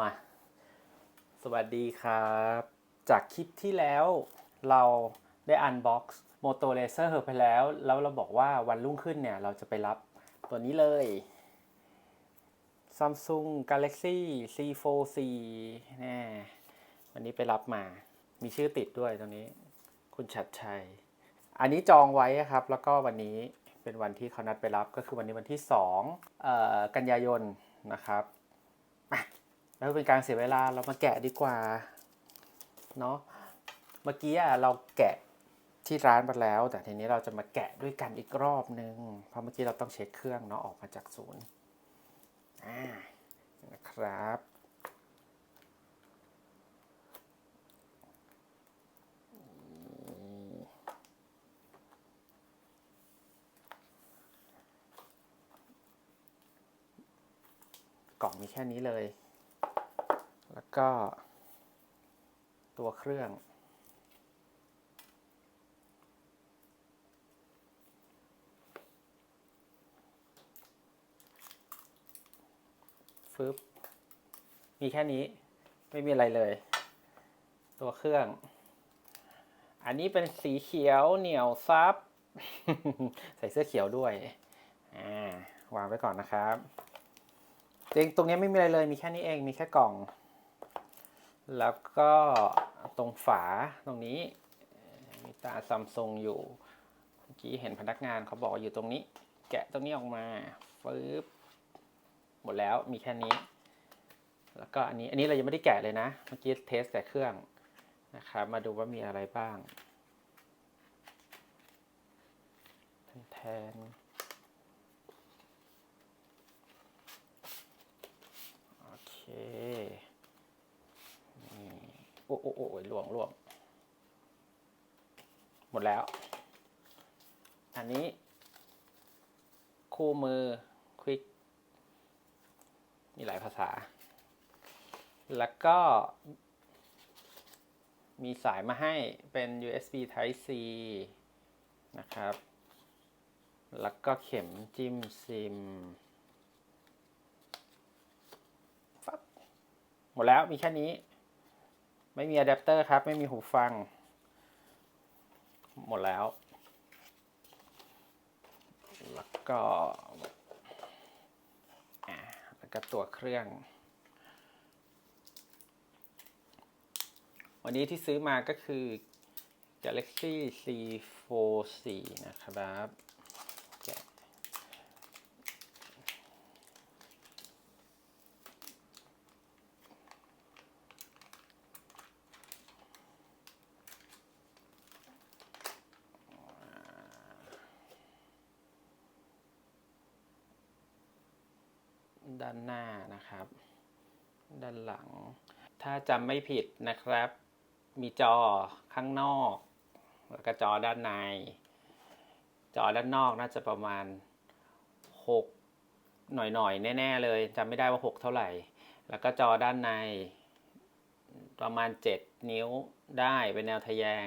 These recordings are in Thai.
มา สวัสดีครับ จากคลิปที่แล้วเราได้อันบ็อกซ์โมโตเลเซอร์ไปแล้ว แล้วเราบอกว่าวันรุ่งขึ้นเนี่ย เราจะไปรับตัวนี้เลย Samsung Galaxy C4C แน่วันนี้ไปรับมา มีชื่อติดด้วยตรงนี้ คุณชัดชัย อันนี้จองไว้ครับ แล้วก็วันนี้เป็นวันที่เขานัดไปรับ ก็คือวันนี้วันที่2เอ่อกันยายนนะครับ แล้วเป็นการเสียเวลาเรามาแกะดีกว่าเนาะเมื่อกี้อะเราแกะที่ร้านไปแล้ว แต่ทีนี้เราจะมาแกะด้วยกันอีกรอบนึงเพราะเมื่อกี้เราต้องเช็คเครื่องเนาะออกมาจากศูนย์นะครับกล่องมีแค่นี้เลย ก็ ตัวเครื่อง ฟึบ มีแค่นี้ ไม่มีอะไรเลย ตัวเครื่อง อันนี้เป็นสีเขียวเหนียวซับ ใส่เสื้อเขียวด้วยอวางไว้ก่อนนะครับจริงตรงนี้ไม่มีอะไรเลย มีแค่นี้เอง มีแค่กล่อง แล้วก็ตรงฝาตรงนี้มีตาซัมซุงอยู่เมื่อกี้เห็นพนักงานเขาบอกอยู่ตรงนี้ แกะตรงนี้ออกมาฟึบหมดแล้วมีแค่นี้ แล้วก็อันนี้อันนี้เรายังไม่ได้แกะเลยนะ เมื่อกี้เทสแต่เครื่องนะครับมาดูว่ามีอะไรบ้างแทนโอเค โอ้โอ้โอ้โอ้ยล่วงล่วงหมดแล้ว อันนี้ คู่มือควิกมีหลายภาษา แล้วก็ มีสายมาให้เป็น USB Type C นะครับ แล้วก็เข็มจิ้มซิมหมดแล้วมีแค่นี้ ไม่มีอะแดปเตอร์ครับ ไม่มีหูฟัง หมดแล้ว แล้วก็แล้วก็ตัวเครื่อง วันนี้ที่ซื้อมาก็คือ Galaxy C4C นะครับแกะด้านหน้านะครับ ด้านหลัง ถ้าจำไม่ผิดนะครับ มีจอข้างนอก แล้วก็จอด้านใน จอด้านนอกน่าจะประมาณ 6 หน่อยๆ แน่ ๆ เลยจำไม่ได้ว่า 6 เท่าไหร่ แล้วก็จอด้านใน ประมาณ 7 นิ้วได้เป็นแนวทะแยง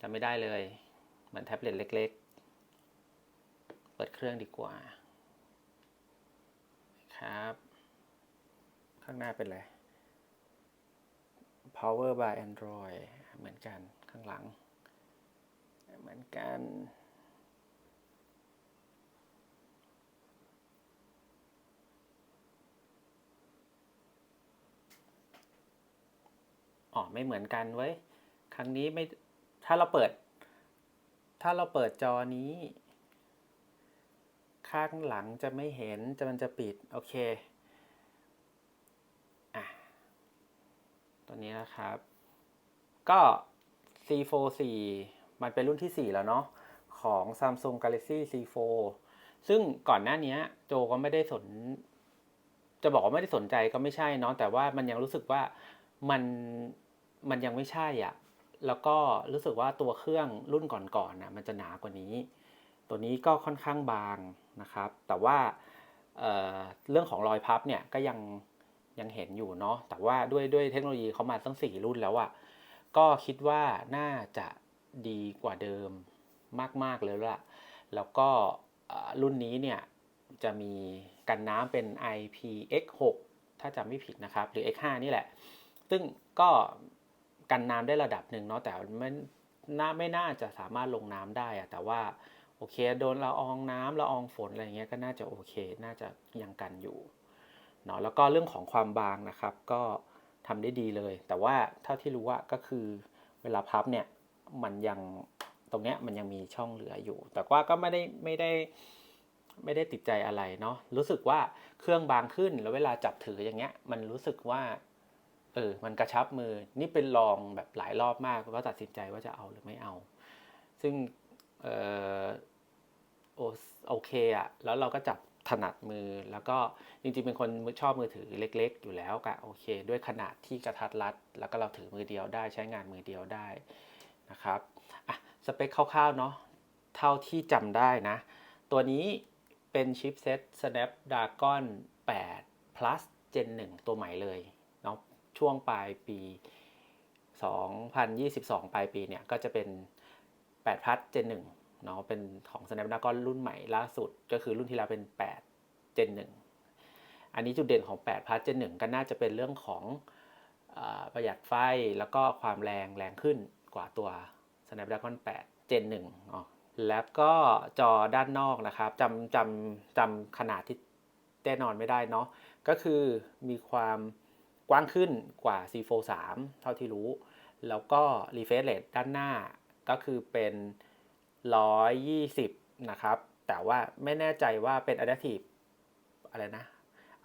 จำไม่ได้เลย เหมือนแท็บเล็ตเล็ก ๆ เปิดเครื่องดีกว่าครับ ข้างหน้าเป็นอะไร Power by Android เหมือนกันข้างหลัง เหมือนกันอ๋อไม่เหมือนกันเว้ย ครั้งนี้ไม่ ถ้าเราเปิด ถ้าเราเปิดจอนี้ ข้างหลังจะไม่เห็น จะมันจะปิด โอเค อะ ตัวนี้นะครับ ก็ C4C มันเป็นรุ่นที่ 4 แล้วเนาะของ Samsung Galaxy C4 ซึ่งก่อนหน้านี้โจก็ไม่ได้สน จะบอกว่าไม่ได้สนใจก็ไม่ใช่เนาะแต่ว่ามันยังรู้สึกว่ามันมันยังไม่ใช่อะแล้วก็รู้สึกว่าตัวเครื่องรุ่นก่อนๆนะมันจะหนากว่านี้ ตัวนี้ก็ค่อนข้างบางนะครับ แต่ว่าเเรื่องของรอยพับเนี่ยก็ยัง ยังเห็นอยู่เนาะแต่ว่าด้วยด้วยเทคโนโลยีเขามาตั้ง 4 รุ่นแล้วอะ่ะก็คิดว่าน่าจะดีกว่าเดิมมาก ๆ เลยละแล้วก็รุ่นนี้เนี่ยจะมีกันน้ำเป็น IPX6 ถ้าจำไม่ผิดนะครับ หรือ X5 นี่แหละ ซึ่งก็กันน้ำได้ระดับหนึ่งเนาะแต่ไม่น่าไม่น่าจะสามารถลงน้ำได้อะแต่ว่าโอเค โดนละอองน้ำละอองฝนอะไรเงี้ยก็น่าจะโอเค น่าจะยังกันอยู่ เนาะแล้วก็เรื่องของความบางนะครับ ก็ทำได้ดีเลย แต่ว่าเท่าที่รู้ว่าก็คือเวลาพับเนี่ยมันยังตรงเนี้ยมันยังมีช่องเหลืออยู่ แต่ว่าก็ไม่ได้ไม่ได้ไม่ได้ติดใจอะไรเนาะรู้สึกว่าเครื่องบางขึ้นแล้วเวลาจับถืออย่างเงี้ย มันรู้สึกว่าเออมันกระชับมือนี่เป็นลองแบบหลายรอบมากก็ตัดสินใจว่าจะเอาหรือไม่เอา ซึ่งเออโอโอเคอะแล้วเราก็จับ ถนัดมือแล้วก็จริงๆเป็นคนชอบมือถือเล็ก ๆ อยู่แล้วก็โอเค ด้วยขนาดที่กระทัดรัด แล้วก็เราถือมือเดียวได้ใช้งานมือเดียวได้นะครับอะสเปคคร่าวๆเนาะเท่าที่จำได้นะ ตัวนี้เป็นชิปเซ็ต Snapdragon 8 plus Gen 1 ตัวใหม่เลยเนาะช่วงปลายปี 2022 ปลายปีเนี่ยก็จะเป็น8 plus Gen 1 เนาะเป็นของ Snapdragon รุ่นใหม่ล่าสุด ก็คือรุ่นที่แล้วเป็น 8 Gen 1 อันนี้จุดเด่นของ 8 plus Gen 1 ก็น่าจะเป็นเรื่องของอประหยัดไฟแล้วก็ความแรงแรงขึ้นกว่าตัว Snapdragon 8 Gen 1อ๋อแล้วก็จอด้านนอกนะครับจำจำจำขนาดที่แน่นอนไม่ได้เนาะก็คือมีความกว้างขึ้นกว่า C4 3 เท่าที่รู้ แล้วก็ refresh rate ด้านหน้าก็คือเป็น 120 นะครับ แต่ว่าไม่แน่ใจว่าเป็น adaptive อะไรนะ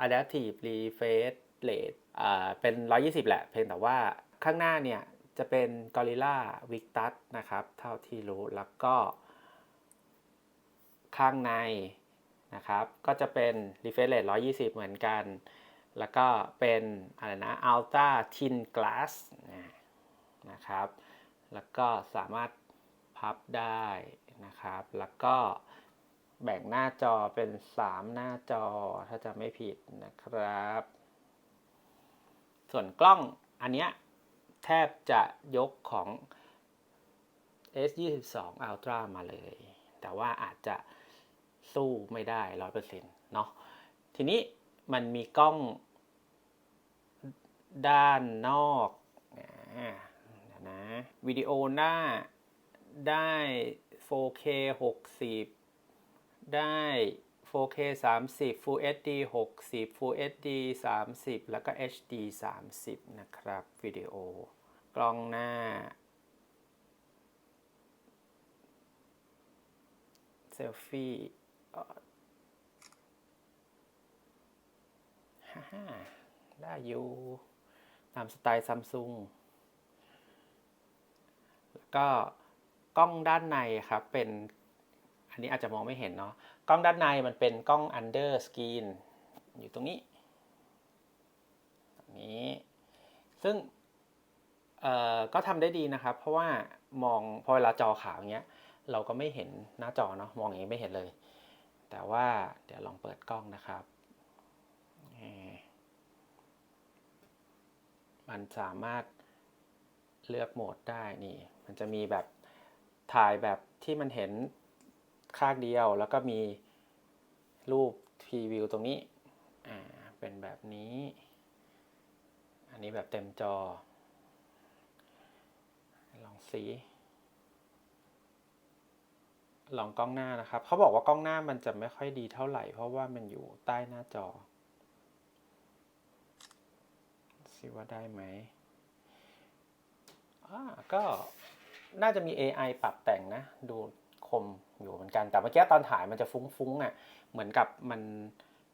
adaptive refresh rate อ่าเป็น 120 แหละ เพียงแต่ว่าข้างหน้าเนี่ยจะเป็น Gorilla Victus นะครับ เท่าที่รู้แล้วก็ ข้างในนะครับ ก็จะเป็น refresh rate 120 เหมือนกัน แล้วก็เป็นอะไรนะ Ultra Thin Glass นะครับ แล้วก็สามารถ พับได้นะครับ แล้วก็แบ่งหน้าจอเป็น 3 หน้าจอถ้าจะไม่ผิดนะครับ ส่วนกล้องอันเนี้ยแทบจะยกของ S22 Ultra มาเลย แต่ว่าอาจจะสู้ไม่ได้ 100%เนาะทีนี้มันมีกล้องด้านนอกนะวิดีโอหน้า ได้ 4K 60 ได้ 4K 30 Full HD 60 Full HD 30 แล้วก็ HD 30 นะครับ วิดีโอ กล้องหน้า เซลฟี่ฮ่าได้อยู่ ตามสไตล์ซัมซุงแล้วก็ กล้องด้านในครับเป็นอันนี้อาจจะมองไม่เห็นเนาะกล้องด้านในมันเป็นกล้อง under screen อยู่ตรงนี้ตรงนี้ซึ่งเอ่อก็ทำได้ดีนะครับ เพราะว่ามองพอเวลาจอขาวอย่างเงี้ยเราก็ไม่เห็นหน้าจอเนาะมองอย่างนี้ไม่เห็นเลย แต่ว่าเดี๋ยวลองเปิดกล้องนะครับ มันสามารถเลือกโหมดได้นี่ มันจะมีแบบ ถ่ายแบบที่มันเห็นข้างเดียว แล้วก็มีรูปพรีวิวตรงนี้ อ่า เป็นแบบนี้ อันนี้แบบเต็มจอ ลองสี ลองกล้องหน้านะครับ เขาบอกว่ากล้องหน้ามันจะไม่ค่อยดีเท่าไหร่ เพราะว่ามันอยู่ใต้หน้าจอ สิว่าได้ไหมอ่าก็ น่าจะมี AI ปรับแต่งนะ ดูคมอยู่เหมือนกัน แต่เมื่อกี้ตอนถ่ายมันจะฟุ้งๆอะ เหมือนกับมัน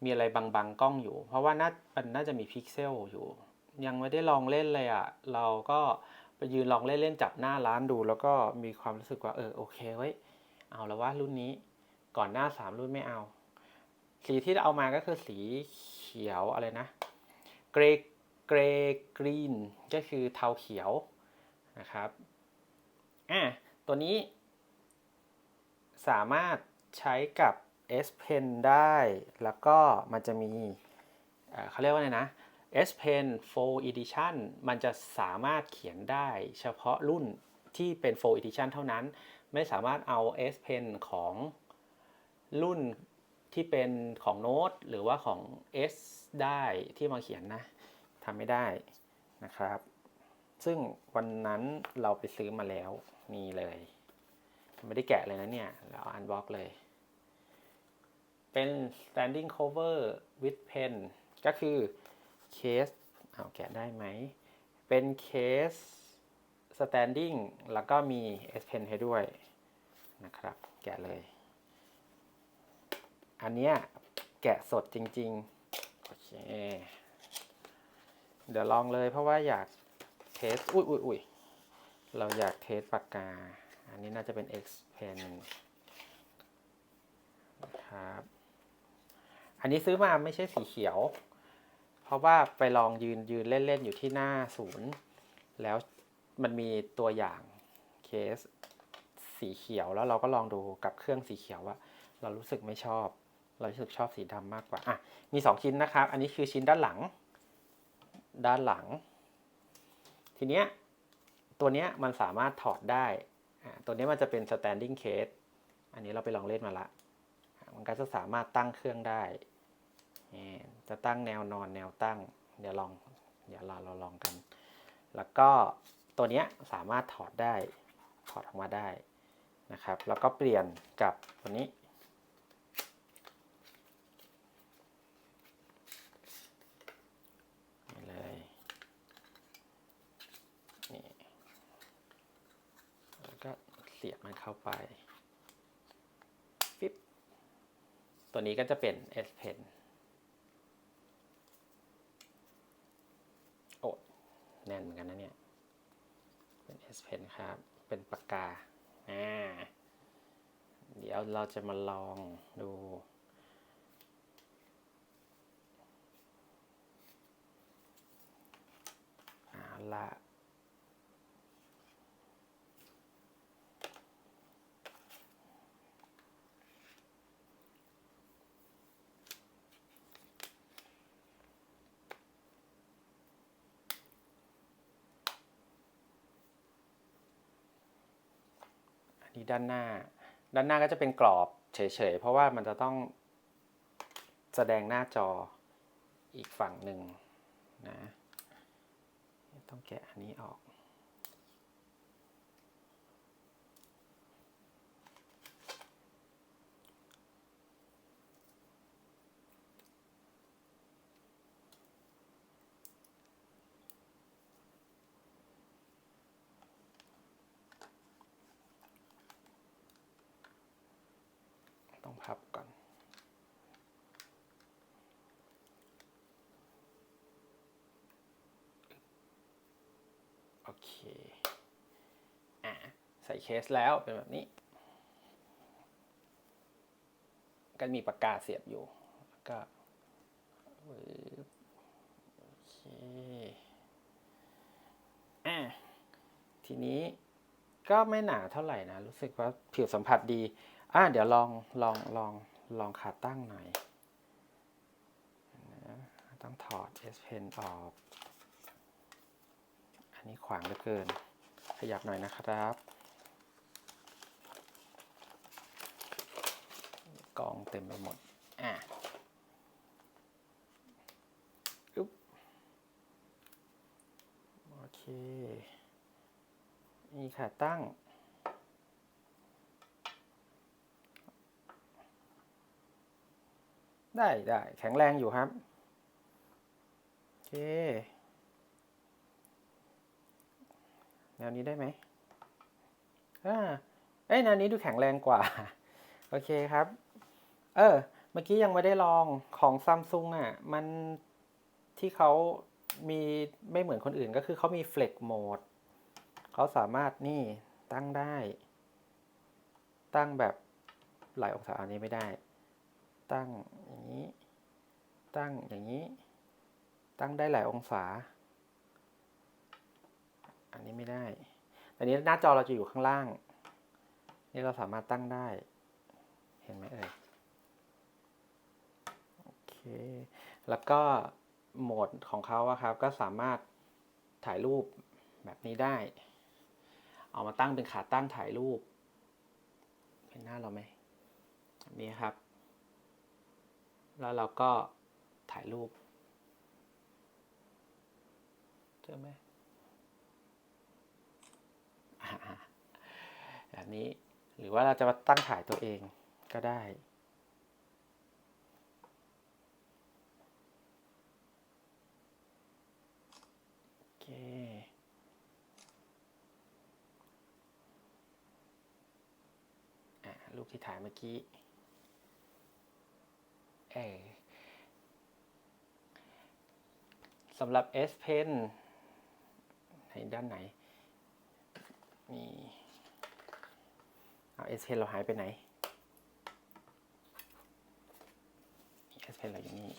มีอะไรบังๆกล้องอยู่ เพราะว่าน่ามันน่าจะมีพิกเซลอยู่ ยังไม่ได้ลองเล่นเลยอะ เราก็ไปยืนลองเล่นๆจับหน้าร้านดู แล้วก็มีความรู้สึกว่าเออโอเคไว้ย เอาแล้วว่ารุ่นนี้ ก่อนหน้าสามรุ่นไม่เอา สีที่เอามาก็คือสีเขียวอะไรนะ เกรเกรกรีน ก็คือเทาเขียวนะครับ อะตัวนี้ สามารถใช้กับ S Pen ได้ แล้วก็มันจะมีเขาเรียกว่าไงนะ S Pen 4 Edition มันจะสามารถเขียนได้เฉพาะรุ่นที่เป็น 4 Edition เท่านั้น ไม่สามารถเอา S Pen ของรุ่นที่เป็นของโน้ตหรือว่าของ S ได้ที่มาเขียนนะทำไม่ได้นะครับ ซึ่งวันนั้นเราไปซื้อมาแล้วนี่เลย ไม่ได้แกะเลยนะเนี่ยเราอันบ็อกเลย เป็น standing cover with pen ก็คือเคสเอาแกะได้ไหม เป็นเคส standing แล้วก็มี S pen ให้ด้วยนะครับ แกะเลย อันเนี้ยแกะสดจริง ๆ โอเค เดี๋ยวลองเลยเพราะว่าอยาก เทส อุ้ยอุ้ยอุ้ยเราอยากเทสปากกา อันนี้น่าจะเป็น X pen นะครับ อันนี้ซื้อมาไม่ใช่สีเขียว เพราะว่าไปลองยืนยืนเล่น ๆ อยู่ที่หน้าศูนย์ แล้วมันมีตัวอย่างเคสสีเขียวแล้วเราก็ลองดูกับเครื่องสีเขียวว่าเรารู้สึกไม่ชอบ เรารู้สึกชอบสีดำมากกว่า อะ มีสองชิ้นนะครับ อันนี้คือชิ้นด้านหลัง ด้านหลัง ทีเนี้ยตัวเนี้ยมันสามารถถอดได้ ตัวเนี้ยมันจะเป็น standing case อันนี้เราไปลองเล่นมาละ มันก็จะสามารถตั้งเครื่องได้ จะตั้งแนวนอนแนวตั้ง เดี๋ยวลอง เดี๋ยวเราเราลองกัน แล้วก็ตัวเนี้ยสามารถถอดได้ ถอดออกมาได้นะครับ แล้วก็เปลี่ยนกับตัวนี้เลย นี่ แล้วก็เสียบมันเข้าไปฟิปตัวนี้ก็จะเป็น S Pen โอ้แน่นเหมือนกันนะเนี่ย เป็น S Pen ครับ เป็นปากกาอ่าเดี๋ยวเราจะมาลองดูเอาละ นี่ด้านหน้า ด้านหน้าก็จะเป็นกรอบเฉยๆ เพราะว่ามันจะต้องแสดงหน้าจออีกฝั่งหนึ่งนะ ต้องแกะอันนี้ออก ต้องพับก่อน โอ เคอะใส่เคสแล้วเป็นแบบนี้ ก็มีปากกาเสียบอยู่แล้วก็โอเคอะทีนี้ก็ไม่หนาเท่าไหร่นะ รู้สึกว่าผิวสัมผัสดี อะเดี๋ยวลองลองลองลองขาตั้งหน่อย ต้องถอด S Pen ออก นนี้ขวางเหลือเกิน ขยับหน่อยนะครับ กองเต็มไปหมด อะอึ๊บโอเค นี่ขาตั้งได้ได้แข็งแรงอยู่ครับ โอเค แนวนี้ได้ไหมอ่าเอ้ยแนวนี้ดูแข็งแรงกว่า โอเคครับ เออ เมื่อกี้ยังไม่ได้ลองของซัมซุงอะ มันที่เขามีไม่เหมือนคนอื่นก็คือเขามี Flex Mode เขาสามารถนี่ตั้งได้ ตั้งแบบหลายองศาอันนี้ไม่ได้ ตั้งอย่างนี้ ตั้งอย่างนี้ ตั้งได้หลายองศา อันนี้ไม่ได้อันนี้หน้าจอเราจะอยู่ข้างล่าง นี่เราสามารถตั้งได้ เห็นไหมเอ่ย โอเค แล้วก็โหมดของเขาอะครับ ก็สามารถถ่ายรูปแบบนี้ได้ เอามาตั้งเป็นขาตั้งถ่ายรูป เห็นหน้าเราไหมนี้ครับ แล้วเราก็ถ่ายรูป เจอไหมอ่า แบบนี้ หรือว่าเราจะมาตั้งถ่ายตัวเองก็ได้ โอเคอะรูปที่ถ่ายเมื่อกี้ เออสำหรับ S Pen ในด้านไหน นี่ เอา S Pen เราหายไปไหน S Pen เราอยู่นี่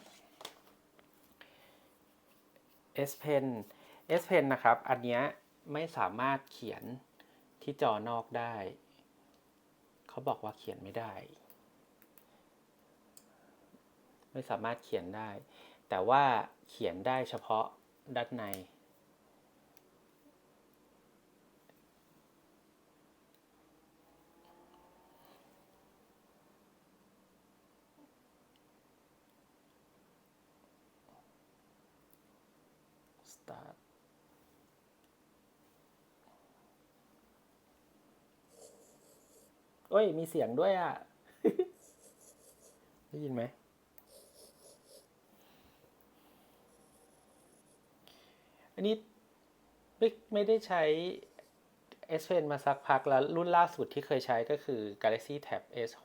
S Pen S Pen นนะครับ อันนี้ไม่สามารถเขียนที่จอนอกได้ เขาบอกว่าเขียนไม่ได้ ไม่สามารถเขียนได้ แต่ว่าเขียนได้เฉพาะด้านใน start เอ้ย มีเสียงด้วยอะ ได้ยินไหม อันนี้ไม่ได้ใช้ S Pen มาสักพักแล้ว รุ่นล่าสุดที่เคยใช้ก็คือ Galaxy Tab S6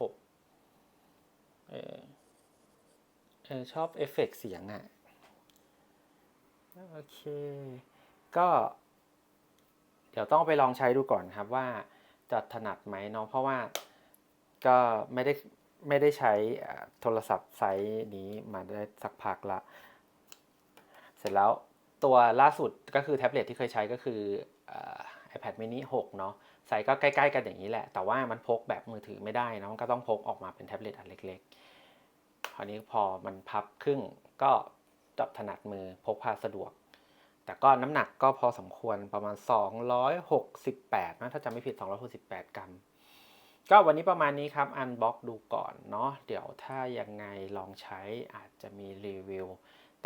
เออเออชอบเอฟเฟกต์เสียงอะ โอเค ก็เดี๋ยวต้องไปลองใช้ดูก่อนครับว่าจะถนัดไหมเนาะเพราะว่าก็ไม่ได้ไม่ได้ใช้โทรศัพท์ไซส์นี้มาได้สักพักละ เสร็จแล้วตัวล่าสุดก็คือแท็บเล็ตที่เคยใช้ก็คืออ่า iPad mini 6 เนาะไซส์ก็ใกล้ๆกันอย่างนี้แหละ แต่ว่ามันพกแบบมือถือไม่ได้นะมันก็ต้องพกออกมาเป็นแท็บเล็ตอันเล็กๆ คราวนี้พอมันพับครึ่งก็ จับถนัดมือพกพาสะดวก แต่ก็น้ำหนักก็พอสมควรประมาณ 268 นะ ถ้าจำไม่ผิด 268 กรัม ก็วันนี้ประมาณนี้ครับ อันบ็อกดูก่อนเนาะ เดี๋ยวถ้ายังไงลองใช้อาจจะมีรีวิว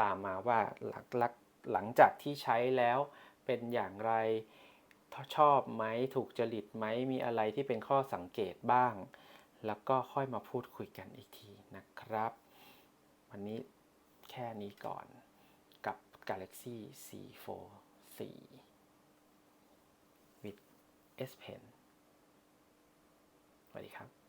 ตามมาว่าหลังหลังหลังจากที่ใช้แล้วเป็นอย่างไรชอบไหมถูกจริตไหมมีอะไรที่เป็นข้อสังเกตบ้าง แล้วก็ค่อยมาพูดคุยกันอีกทีนะครับ วันนี้ ค่นี้ก่อนกับ Galaxy C4 4 with S Pen สวัสดีครับ